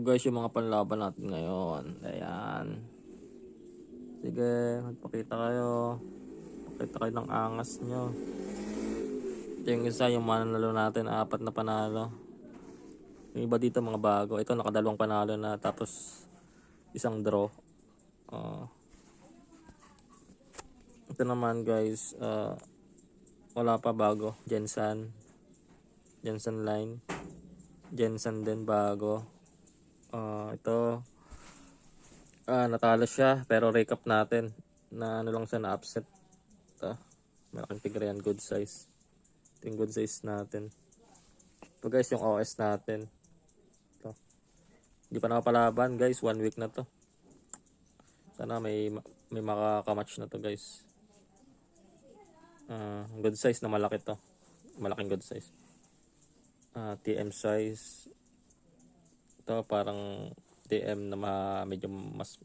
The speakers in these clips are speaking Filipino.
Ito guys yung mga panlaban natin ngayon. Ayan. Sige, magpakita kayo. Pakita kayo ng angas nyo. Ito yung isa, yung mananalo natin, apat na panalo. Yung iba dito mga bago. Ito nakadalawang panalo na tapos isang draw. Ah. ito naman guys, ah, wala pa bago. Jensen. Jensen line. Jensen din bago. Ah, ito ah natalo siya pero recap natin na ano lang siya na upset. Ito. Malaking tigre yan, good size. Ito yung good size natin. Ito guys yung OS natin. Ito. Hindi pa nakapalaban guys, one week na to. Sana may may makakamatch na to guys. Ah, good size na malaki to. Malaking good size. Ah, TM size. Ito parang TM na ma, medyo mas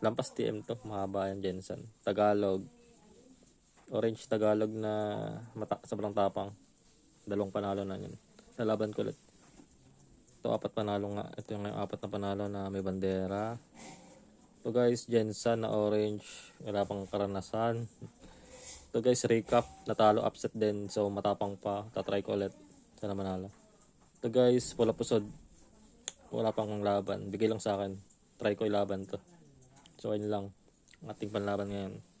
lampas TM to, mahaba yan Jensen. Tagalog. Orange Tagalog na mata sobrang tapang. Dalawang panalo na yun. Nalaban ko ulit. Ito apat panalo nga. Ito yung apat na panalo na may bandera. Ito guys, Jensen na orange. Wala pang karanasan. Ito guys, recap. Natalo upset din. So matapang pa. Tatry ko ulit. Sana manalo. Ito guys, pula pusod. Wala pang laban. Bigay lang sa akin. Try ko ilaban to. So ayun lang. Ang ating panlaban ngayon.